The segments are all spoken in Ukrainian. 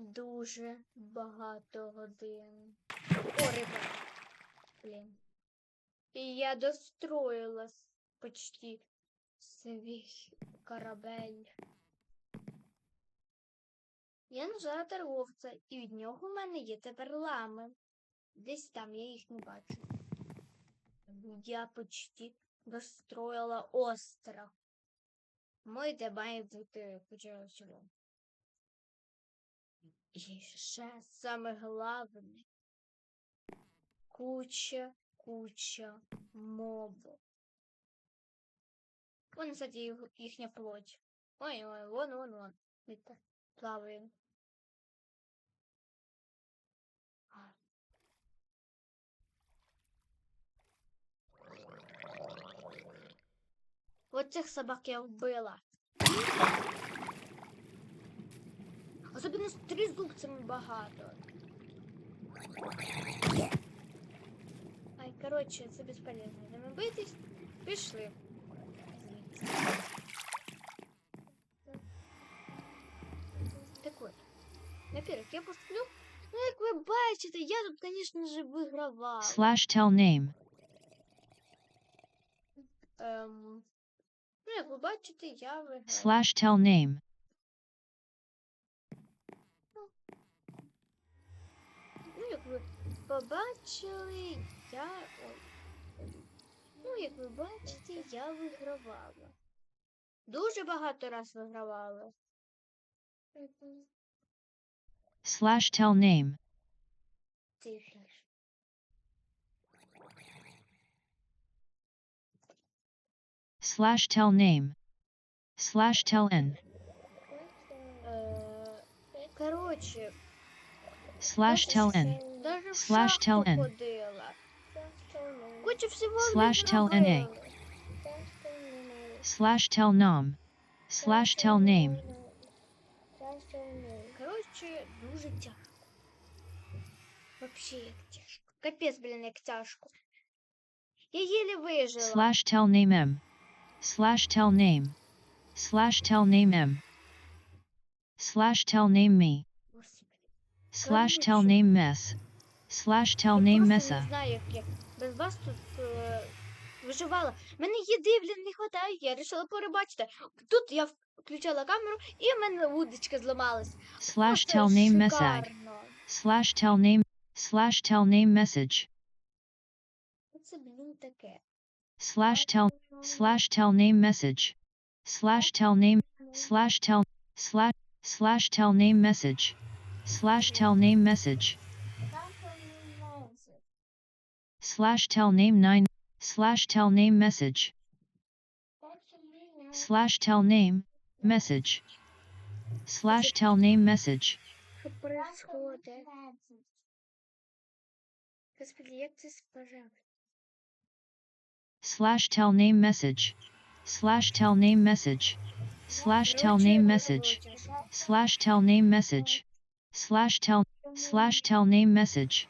дуже багато годин. О, риба. Блін. І я достроїла почти свій корабель. Я знайшла торговця, і від нього в мене є тепер лами. Десь там я їх не бачу. Я почти достроїла остров. Мой має бути куча всього. І ще саме головне. Куча, куча мобу. Вон, кстати, їхня плоть. Ой, ой, вон, вон, вон. Это плаває. А. От цих собак я вбила. Особливо з тризубцями багато. Ай, коротше, це безполезно. Не битись. Пішли. Так от. Во-первых, я посплю. Ну, як ви бачите, я тут, звісно ж, вигравала. Slash tell name. Ем, ну, як ви бачите, я виграла. Slash tell name. Ну, як ви побачили, я. Ой. Ну, як ви бачите, я вигравала. Дуже багато раз вигравала. Slash tell name. Тихо. Slash tell name. Slash tell n. Е, Коротше, Slash tell n. даже в Slash шахту tell N. ходила. Куча всього Slash tell NA. відновила. Slash tell nom. Slash tell name. Коротше, дуже тяжко. Вообще як тяжко. Капець, блін, як тяжко. Я єле вижила. Slash tell name m. Slash tell name. Slash tell name m. Slash tell name me. Господи. Slash tell name mess. Slash tell Я name просто messa. не знаю, як я без вас тут е, виживала. Мене їди, блін, не хватає, я вирішила перебачити. Тут я включала камеру і в мене вудочка зламалась. Slash Просто tell name messag. шикарно. Slash tell name. Slash tell name message. Оце, блін, таке. Slash tell. Slash tell name message. Slash tell name. Slash tell. Slash. Slash tell name message. Slash tell name message. slash tell name 9 slash tell name message slash tell name message slash tell name message slash tell name message slash tell name message slash tell name message slash tell name message slash tell slash tell name message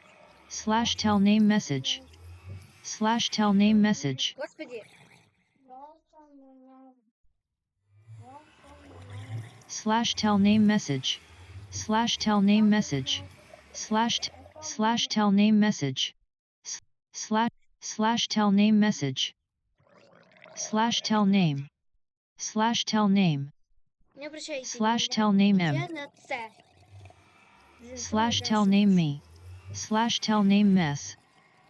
slash tell name message Slash tell name message. Господи, Slash tell name message. Slash tell name message. Slash t- slash tell name message. S- Slash slash tell name message. Slash tell name. Slash tell name. не обращайте Slash внимания. tell name Я m. на це. Slash tell name me. Slash tell name mess.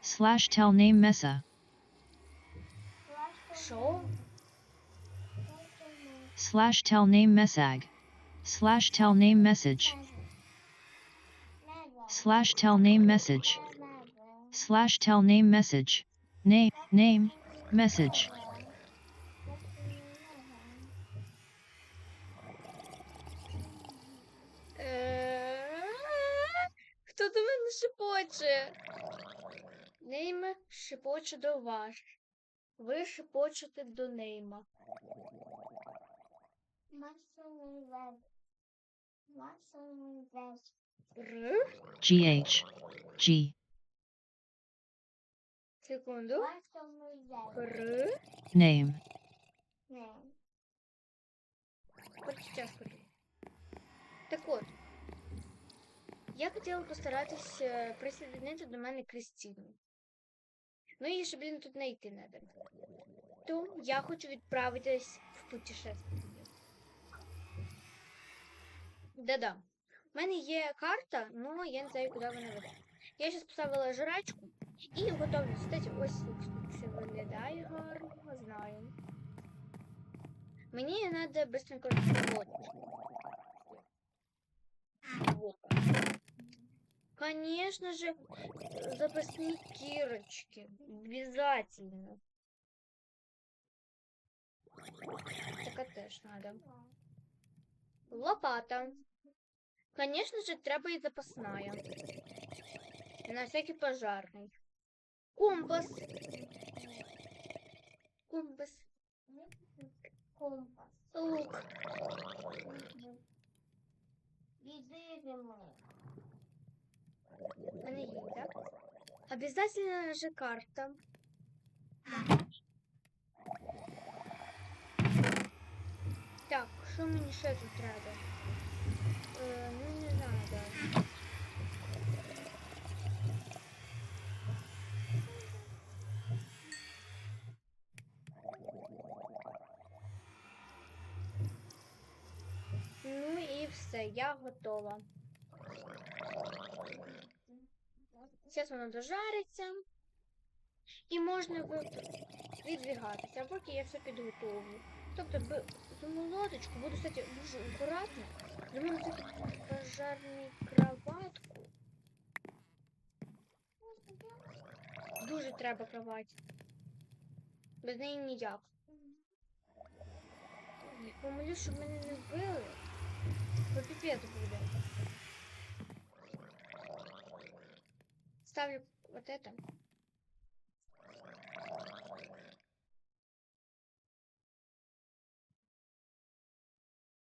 Slash tell name messa. Що? Slash tell name messag. Slash tell name message. Slash tell name message. Slash tell name message. Name, name, message. Е, Хто до мене шепоче? Нейма шепоче до вас. Ви шепочете до Нейма. Р? GH. G. Секунду. Р? Name. От сейчас. Так от. Я хотіла постаратись е, присоединити до мене Кристину. Ну і ще, блін, тут не йти надо. То я хочу відправитись в путешествие. Да-да. У мене є карта, але я не знаю, куди вона веде. Я зараз поставила жрачку і готовлю. Кстати, ось все виглядає гарно, знаю. Мені треба водичку. Вот. Конечно же, запасные кирочки. Обязательно. Так теж надо. Лопата. Конечно же, треба и запасная. На всякий пожарный. Компас. Компас. Компас. Лук. Відивимо. Мене є, так? Обязательно же карта. Так, що мені ще тут треба? Е, ну не знаю, да. Ну і все, я готова. Зараз воно дожариться. І можна відвігатися, поки я все підготовлю. Тобто цю лодочку буду, кстати, дуже акуратно. Думаю, таку пожарну кроватку. Дуже треба кровать. Без неї ніяк. Я помолю, щоб мене не вбили. Бо піпець буде. Ставлю вот это.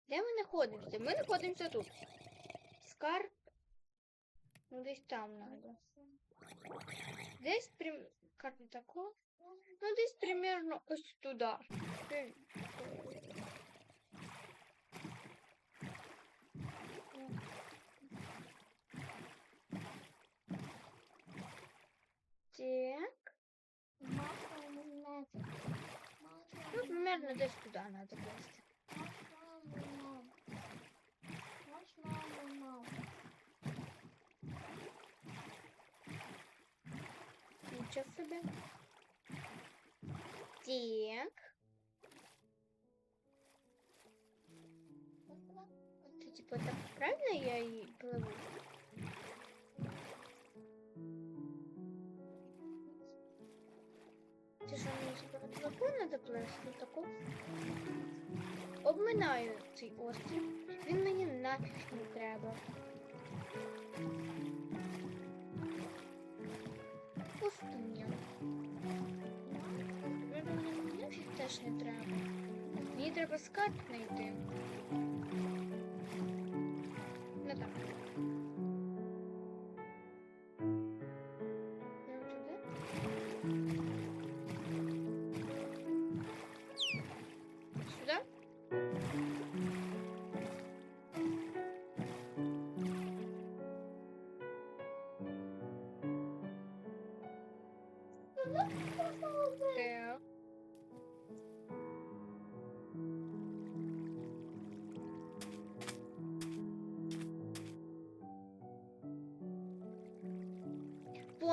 Де ми знаходимося? Ми знаходимося тут. Скарб. Ну, десь там надо. Десь прям... Карта тако. Ну, десь примерно туди. Так. Масло не знати. Ну, примерно десь туди надо класти. Нічого собі. Так. Це типа так правильно я її пливу? Типа телефон плести таку? Обминаю цей острів. Він мені нафіг не треба. Пустуня. Мені нафіг теж не треба. Мені треба скат знайти.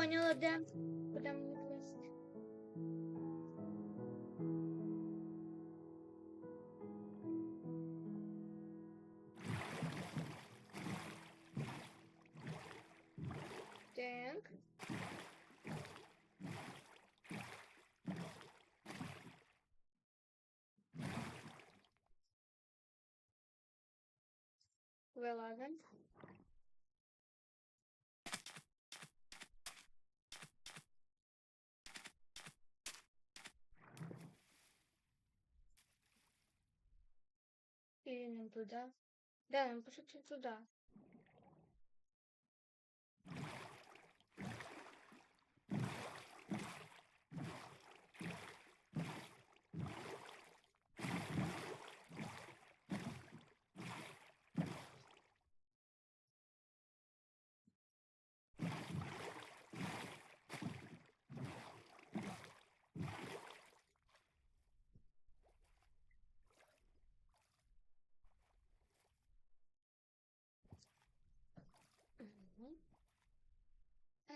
Поняла, де? Куди мені класти? Так. Вилазим. Или не туда? Да, нам по туда.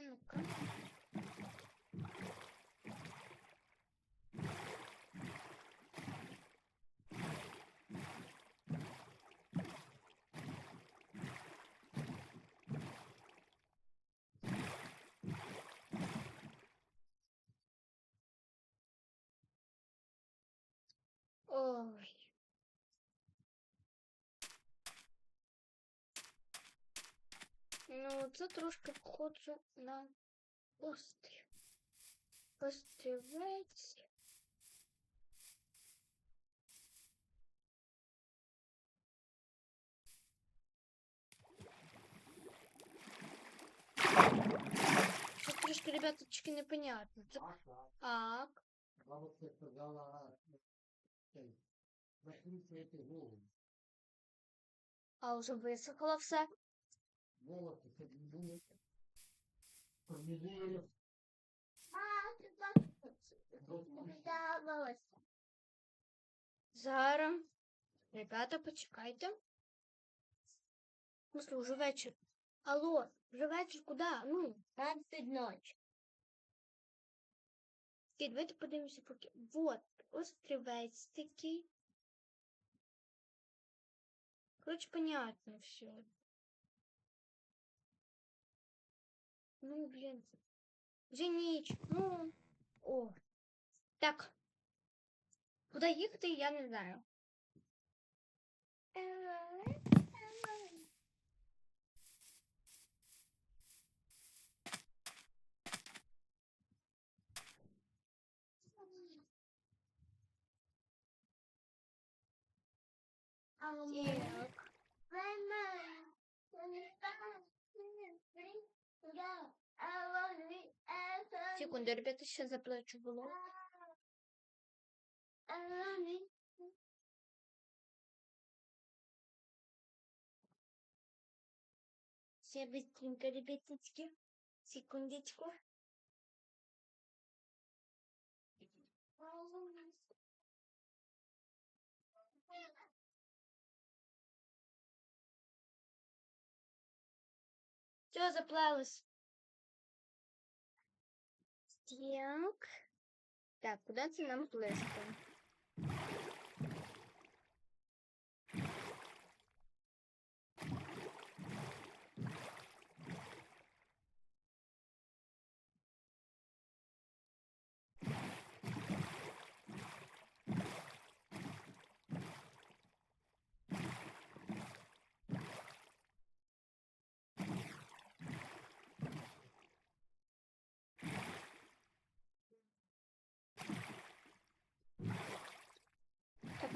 Так. Ой. Ну, це трошки похоже на острів. Острівець. Тут трошки, ребяточки, непонятно. Це... Так. Це сказала, закрити ці голову. А вже висохло все. Волоси це були. Проміліли. А, так здавалося. Зараз. Ребята, почекайте. В смысле, уже вечір. Алло, вже вечір куди? Ну, Двадцять ночі. і давайте подивимося поки. Вот, острівець такий. Короче, понятно все. Ну, блін. Вже ніч. Ну. О. Так. Куди їхати, я не знаю. А Так. Секунду, ребята, ще заплачу було. Все быстренько, ребяточки. Секундочку. Все, заплалось. Так. Куда це нам плести?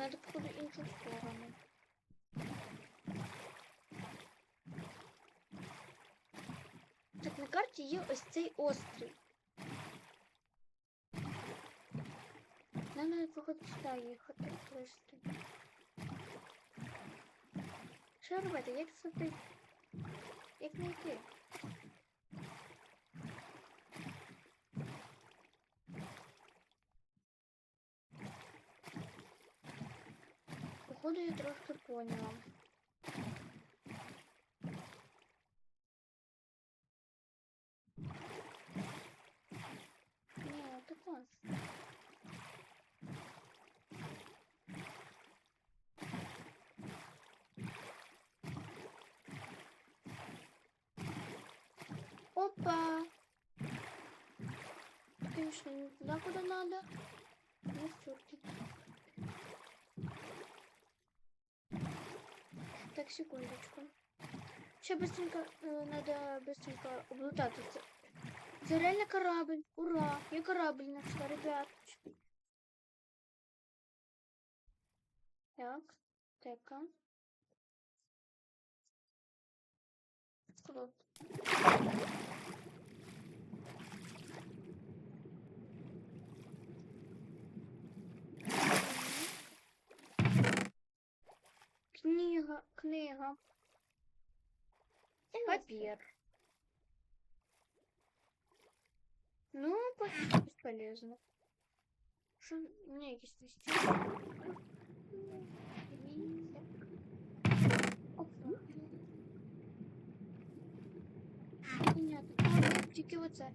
Надо походу іншу сторону. Так, на карті є ось цей острів. Нам треба, походу, сюди їхати плисти. Що робити? Як сюди? Як не йти? Походу, я трошки поняла. Ні, це клас. Опа! Конечно, не туда, куда надо. Так, секундочку. Сейчас быстренько, э, надо быстренько облутать это. Это реально корабль. Ура! Я корабль нашла, ребят. Так, тека. Круто. Книга, книга. Папір. Ну, почти бесполезно. Что, у меня есть листик. Опа. Понятно. Вот тільки оце.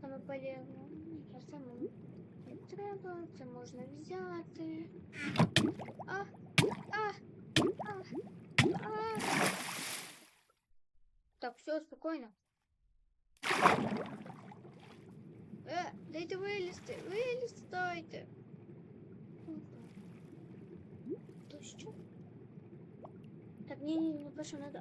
Саме полезно. А саме не треба, це можна взяти. А, а. Так, все, спокійно. Е, дайте вилізти, вилізти дайте. То що? Так, ні, ні, не перше надо.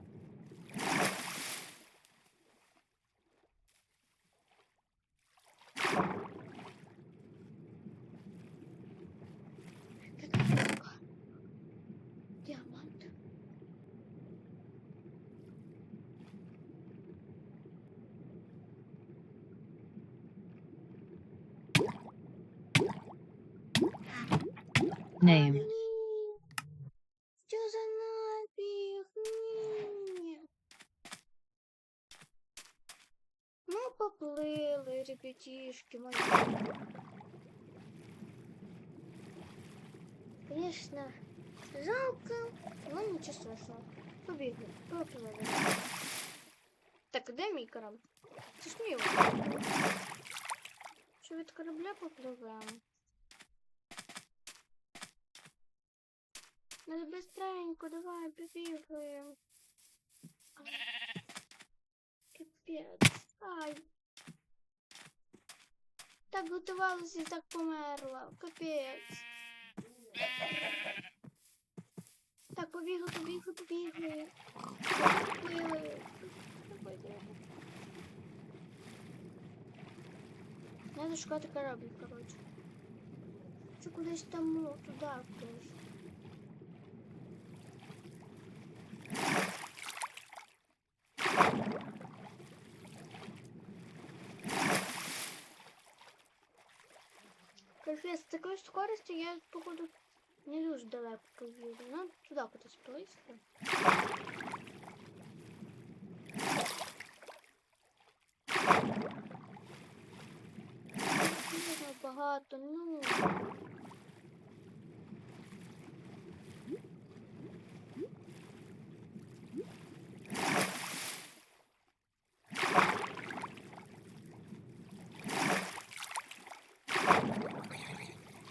Name. За набіг? Ні. Ну, поплили, ребятишки мої. Конечно, жалко, но ничего страшного. Побігли, поплили. Так, де мій корабль? Це ж мій. Що від корабля попливемо? Ну, быстренько, давай, побігаємо. Капець. Ай. Так готувалася і так померла. Капець. Так, побігли, побігли, побігли. Поплили. Надо шукати корабль, коротше. Це кудись там, туди кудись. Капець, з такою скоростю я, походу, не дуже далеко поїду. Ну, туди кудись поїсти. Багато, ну.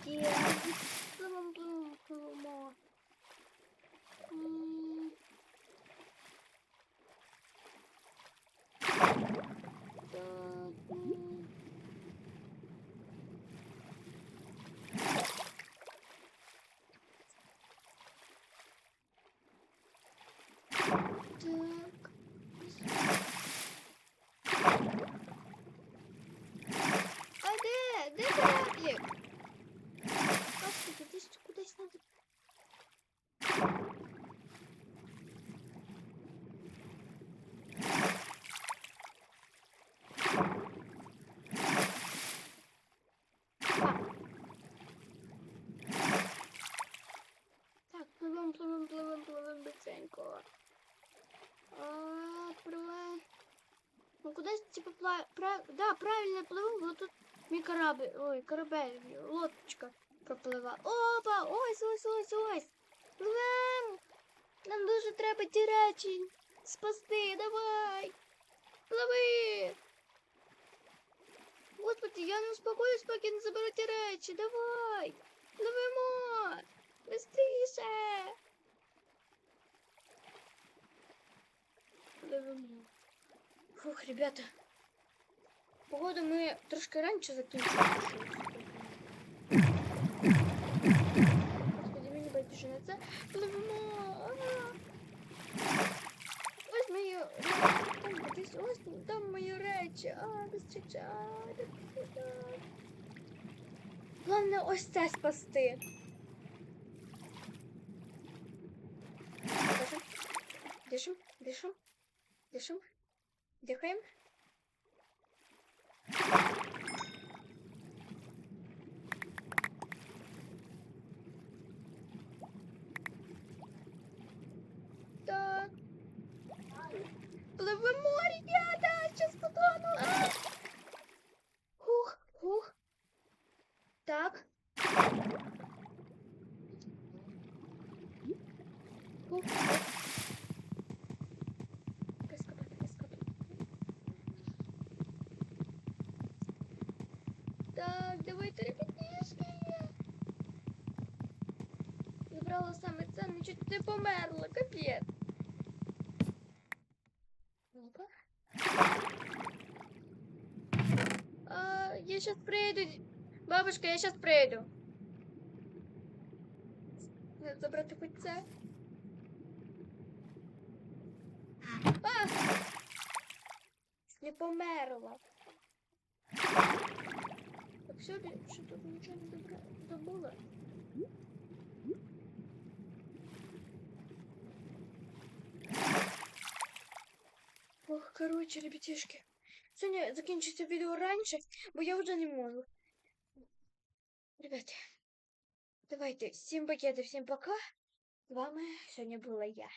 Є. Пливом, пливом, пливемо. М. Так, м. Так. А де? Де кораблик? Господи, десь кудись надо. Так, пливем, пливем, пливем, пливем быстренько. А, пливем. Ну кудись типа пла... Прав... Да, правильно пливем, вот тут мій корабль, ой, корабель, лодочка проплива. Опа, ось, ось, ось, ось. Пливем. Нам дуже треба ті речі спасти, давай. Пливи. Господи, я не успокоюсь, поки не заберу ті речі, давай. Пливемо. Быстріше. Пливемо. Фух, ребята. Походу, ми трошки раніше закінчили. Господи, мені байдуже на це. Пливемо. Ага. Ось мої речі. Там кудись, ось там мої речі. А, быстріше. А, быстріше. Головне ось це спасти. Дишим. Дишим. Дишим. Так. Пливемо, ребята! Сейчас потону. А! Хух, хух. Так. Хух. Прископати, прископати. забрала саме це, нічого не померла, капець. Ну-ка. А, я приеду. Бабушка, я сейчас приеду. Надо забрати хоч це. А! Не померла. Так все, що тут нічого не добра... забула. Ох, короче, ребятишки. Сьогодні закінчиться відео раніше, бо я вже не можу. Ребята, давайте, всім пакети, всім пока. З вами сьогодні була я.